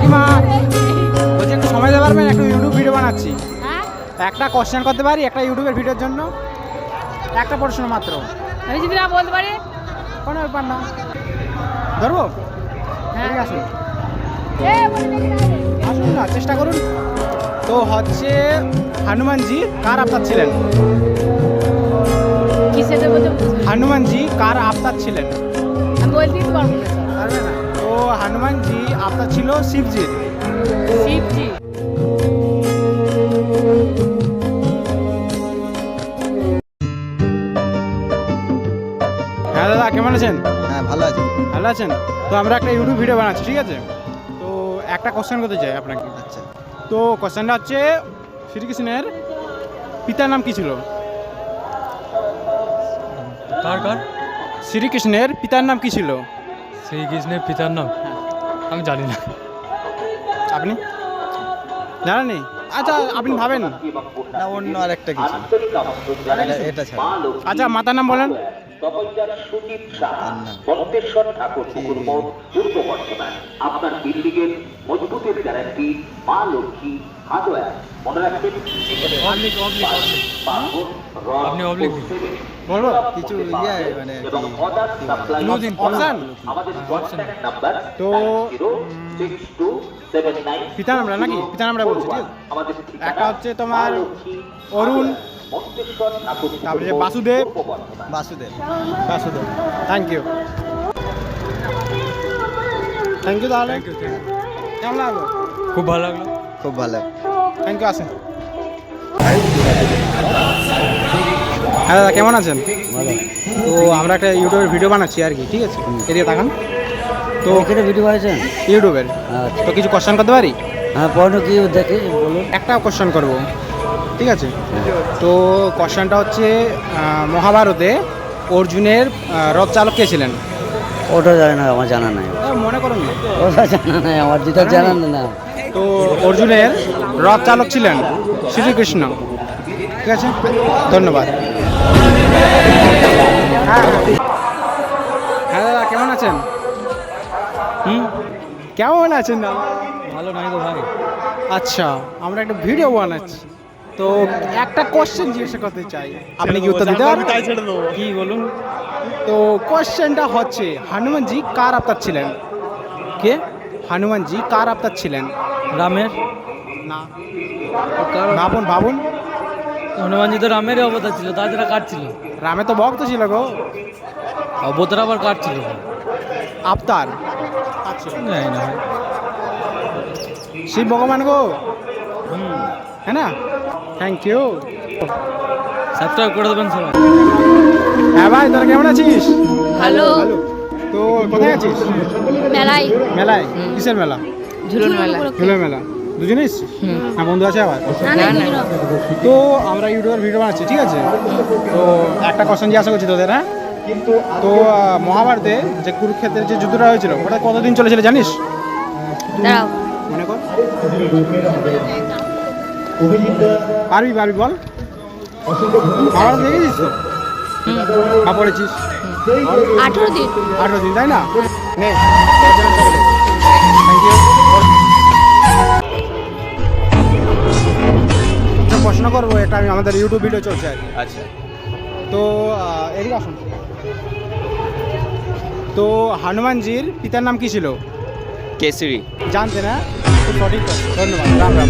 কাকিমা বলছি একটু সময় দিতে পারবেন? একটু ইউটিউব ভিডিও বানাচ্ছি। হ্যাঁ? একটা কোশ্চেন করতে পারি একটা ইউটিউবের ভিডিওর জন্য? একটা প্রশ্ন মাত্র। আমি যদি না বলতে পারি? কোনো ব্যাপার না। ধরবো? হ্যাঁ। আসুন। না। চেষ্টা করুন। তো হচ্ছে হনুমানজি কার আবতার ছিলেন। হনুমানজি কার আবতার ছিলেন? আমি বলতেই। পারবে না। তো হনুমানজি আপনার ছিল শিবজির শিবজি। হ্যাঁ দাদা কেমন আছেন? হ্যাঁ ভালো আছি। ভালো আছেন? তো আমরা একটা ইউটিউব ভিডিও বানাচ্ছি ঠিক আছে? তো একটা কোশ্চেন করতে চাই আপনাকে। আচ্ছা। তো কোশ্চেনটা হচ্ছে শ্রীকৃষ্ণের পিতার নাম কি ছিল? কার কার? শ্রীকৃষ্ণের পিতার নাম কি ছিল? শ্রীকৃষ্ণের পিতার নাম? আমি জানি না। আপনি? জানেন নেই আচ্ছা আপনি ভাবেন। না অন্য আর একটা কিছু। এটা- ছাড়া। আচ্ছা মাতার নাম বলেন। ঠাকুর পূর্ব আপনার বিল্ডিংয়ের মজবুতের গ্যারান্টি মা লক্ষ্মী হার্ডওয়্যার মনে রাখবেন? আপনি অবলিক। বলব কিছু ইয়ে মানে কি- এবং অদার দিন, অপশান আমাদের নাম্বার তো পিতা নামটা নাকি? পিতা নামটা বলছি ঠিক আছে। একটা হচ্ছে তোমার অরুণ তারপরে Basudeb. Basudeb Basudeb. Thank you thank you তাহলে। থ্যাংক ইউ কেমন লাগল? খুব ভালো লাগল। খুব ভালো। থ্যাংক ইউ আসেন। হ্যাঁ দাদা কেমন আছেন? তো আমরা একটা ইউটিউবের ভিডিও বানাচ্ছি আর কি ঠিক আছে? এদিকে তাকান। তো এখানে ভিডিও বানিয়েছেন ইউটিউবের। আচ্ছা। তো কিছু কোশ্চেন করতে পারি? হ্যাঁ পড়ো কি দেখে বলুন। একটা কোশ্চেন করব ঠিক আছে? তো কোশ্চেনটা হচ্ছে মহাভারতে অর্জুনের রথ চালক কে ছিলেন? ওটা জানি না আমার জানা নাই। মনে করুন না। ওটা জানা নাই আমার যেটা জানা না। তো অর্জুনের রথ চালক ছিলেন শ্রীকৃষ্ণ। ঠিক আছে? ধন্যবাদ। হ্যাঁ হ্যাঁ দাদা কেমন আছেন? হুম? কেমন আছেন দাদা? ভালো নাই তো ভাই। আচ্ছা আমরা একটা ভিডিও বানাচ্ছি। তো একটা কোশ্চেন জিজ্ঞাসা করতে চাই। আপনি কি উত্তর দিতে পারবেন? কি বলুন? তো কোশ্চেনটা হচ্ছে হনুমানজি কার আবতার ছিলেন? কে? হনুমানজি কার আবতার ছিলেন? রামের। না। ভাবুন ভাবুন হনুমানজি তো রামেরই অবতার ছিল তাছাড়া কার ছিল? রামে তো ভক্ত ছিল গো। অবতার আবার কার ছিল? আবতার। জানি না। শিব ভগবান গো। হ্যাঁ না? থ্যাংক ইউ সাবস্ক্রাইব করে দেবেন সবাই। হ্যাঁ ভাই তোরা কেমন আছিস? হ্যালো ভালো। তো কোথায় আছিস? মেলাই মেলায়? কিসের মেলা? ঝুলন মেলা। ফুলের মেলা। দুজনে এসছিস? হ্যাঁ বন্ধু আছে আবার। তো আমরা ইউটিউবের ভিডিও বানাচ্ছি ঠিক আছে? তো একটা কোশ্চেন জিজ্ঞাসা করছি তোদের হ্যাঁ? তো মহাভারতে যে কুরুক্ষেত্রের যে যুদ্ধটা হয়েছিল ওটা কতদিন চলেছিল জানিস? দাঁড়াও। মনে কর। পারবি পারবি বল। মহাভারত দেখেছিস তো? পড়েছিস? আঠেরো দিন। আঠেরো দিন তাই না? নে। থ্যাংক ইউ প্রশ্ন করব এটা আমি আমাদের ইউটিউব ভিডিও চলছে আর কি। আচ্ছা। তো এদিকে আসুন। তো হনুমানজির পিতার নাম কি ছিল? কেসরি জানতে না? খুব সঠিক ধন্যবাদ। রাম রাম।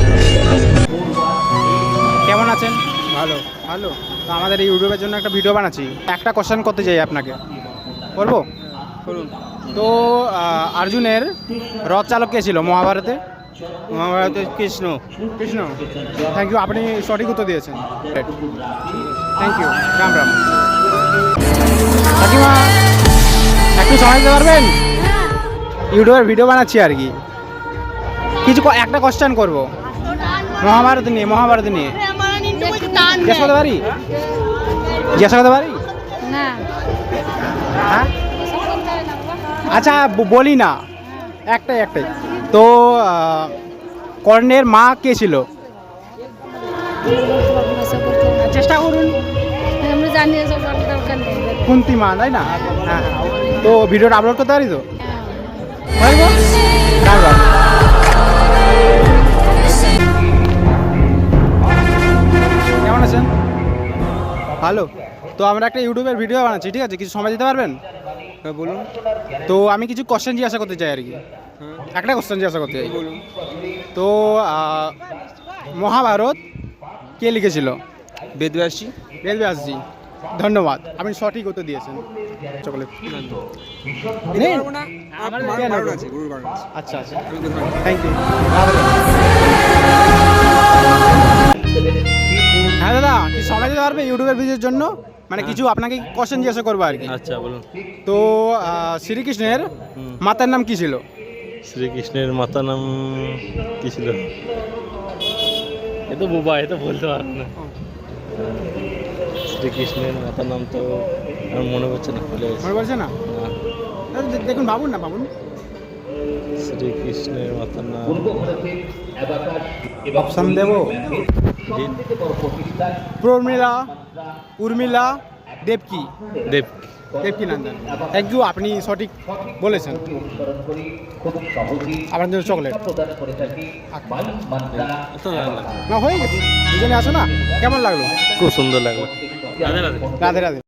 কেমন আছেন? ভালো। ভালো? তো আমাদের এই ইউটিউবের জন্য একটা ভিডিও বানাচ্ছি। একটা কোশ্চেন করতে চাই আপনাকে। করব? করুন। তো অর্জুনের রথ চালক কে ছিল? মহাভারতে? মহাভারতে কৃষ্ণ। কৃষ্ণ? থ্যাংক ইউ আপনি সঠিক উত্তর দিয়েছেন। Thank you Ram Ram. কাকিমা একটু সময় দিতে পারবেন? ইউটিউবের ভিডিও বানাচ্ছি আর কি। কিছু একটা কোশ্চেন করব। মহাভারত নিয়ে মহাভারত নিয়ে। জিজ্ঞাসা করতে পারি জিজ্ঞাসা করতে পারি না। হ্যাঁ? আচ্ছা বলি না। একটাই একটাই। তো কর্ণের মা কে ছিল? চেষ্টা করুন। কুন্তি মা তাই না? হ্যাঁ হ্যাঁ। তো ভিডিওটা আপলোড করতে পারি তো? পারব? ভালো তো আমরা একটা ইউটিউবের ভিডিও বানাচ্ছি ঠিক আছে? কিছু সময় দিতে পারবেন? হ্যাঁ বলুন। তো আমি কিছু কোশ্চেন জিজ্ঞাসা করতে চাই আর কি। একটা কোশ্চেন জিজ্ঞাসা করতে চাই। বলুন। তো মহাভারত কে লিখেছিল? বেদব্যাসী বেদব্যাসজি। ধন্যবাদ। আপনি সঠিক উত্তর দিয়েছেন। চকলেট। আচ্ছা আচ্ছা। থ্যাংক ইউ হ্যাঁ দাদা কি সময় দিতে পারবে ইউটিউবের ভিডিওর জন্য? মানে কিছু আপনাকে কোশ্চেন জিজ্ঞাসা করব আর কি। আচ্ছা বলুন। তো শ্রীকৃষ্ণের মাতার নাম কি ছিল? শ্রীকৃষ্ণের মাতার নাম কি ছিল? এ তো বোবা এ তো বলতে পারব না। শ্রীকৃষ্ণের মাতার নাম তো আমার মনে পড়ছে না মনে পড়ছে না? দেখুন ভাবুন না ভাবুন। শ্রীকৃষ্ণের মাতার নাম। অপশন দেবো। প্রমিলা উর্মিলা দেবকি। দেব দেবকি নন্দন। থ্যাংক ইউ আপনি সঠিক বলেছেন। আপনার জন্য চকলেট লাগে। না হয়ে গেছে। দুজনে আসো না? কেমন লাগল? খুব সুন্দর লাগল। রাধে রাধে রাধে।